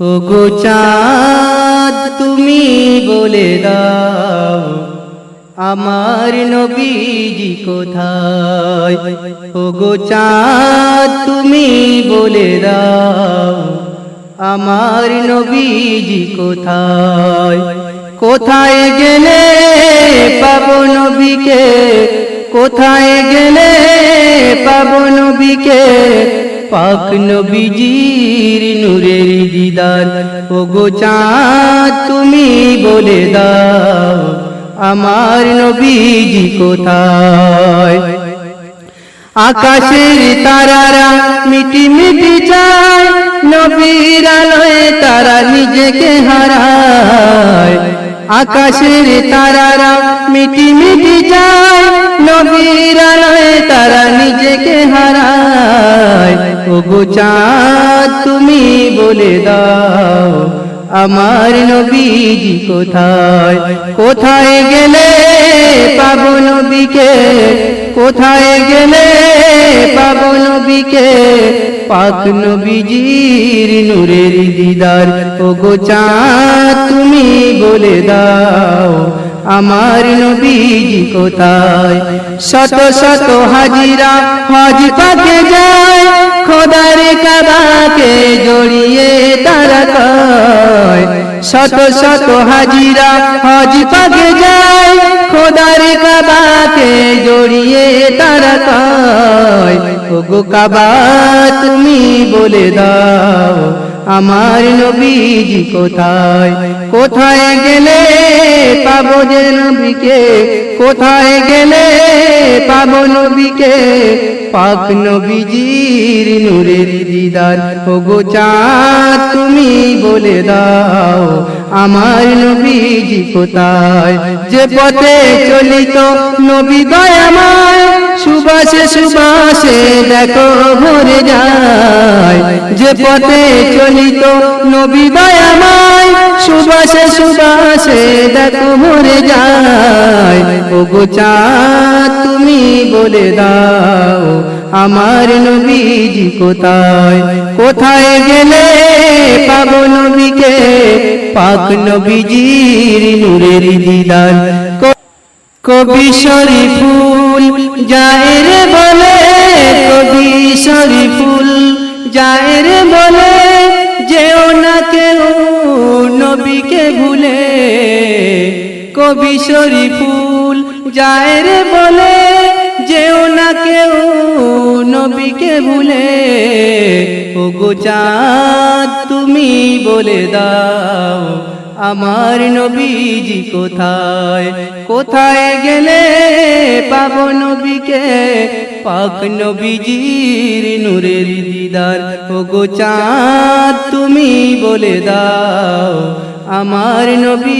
ও গো চাঁদ, তুমি বলে দাও, আমার নবীজি কোথায়? ও গো চাঁদ, তুমি বলে দাও, আমার নবীজি কোথায়? কোথায় গেলে পাবো নবীকে? কোথায় গেলে পাবো নবীকে? পাক নবীজির নূরের দিদার। ও গো তুমি বলে দাও, আমার নবীজি কোথায়? আকাশের তারারা মিটি মিটি চায়, নবীর আলোয় তারা নিজেকে হারায়। আকাশের তারারা মিটি মিটি চায়, নবীর আলোয় তারা গো চাঁদ তুমি বলে দাও, আমার নবীজি কোথায়? কোথায় গেলে পাবো নবীকে? কোথায় গেলে পাবো নবীকে? পাক নবীজির নূরের দিদার, ও গো চাঁদ তুমি বলে দাও, আমার নবীজি কোথায়? শত শত হাজিরা হজ পাকে যায় খোদার কাবাকে জড়িয়ে তারা কয়, শত শত হাজিরা হজ পাকে যায়, খোদার কাবাকে জড়িয়ে তারা কয়, ওগো কাবা, তুমি বলে দাও আমার নবীজি কোথায়? কোথায় গেলে পাবো যে নবীকে? কোথায় গেলে পাবো নবীকে? পাক নবীজির নূরের দিদার। ও গো চাঁদ, তুমি বলে দাও, আমার নবীজি কোথায়? যে পথে চলিত নবী দয়াময় সুবাসে সুবাসে দেখো ভরে যায়। যে পথে চলিত নবী দয়াময়, সুবাসে সুবাসে দেখো ভরে যায়। ও গো চাঁদ তুমি বলে দাও, আমার নবীজি কোথায়? কোথায় গেলে পাবো নবীকে? পাক নবীজির নূরের দিদার। কবি শরীফুল জায়ের বলে কবি শরীফুল জায়ের বলে যেও না কেউ, নবীকে ভুলে কবি শরীফুল জায়ের বলে যেও না কেউ, নবীকে ভুলে ও গো চাঁদ তুমি বলে দাও, আমার নবীজি কোথায়? কোথায় গেলে পাবো নবীকে। পাক নবীজির নূরের দিদার। ও গো চাঁদ তুমি বলে দাও আমার নবী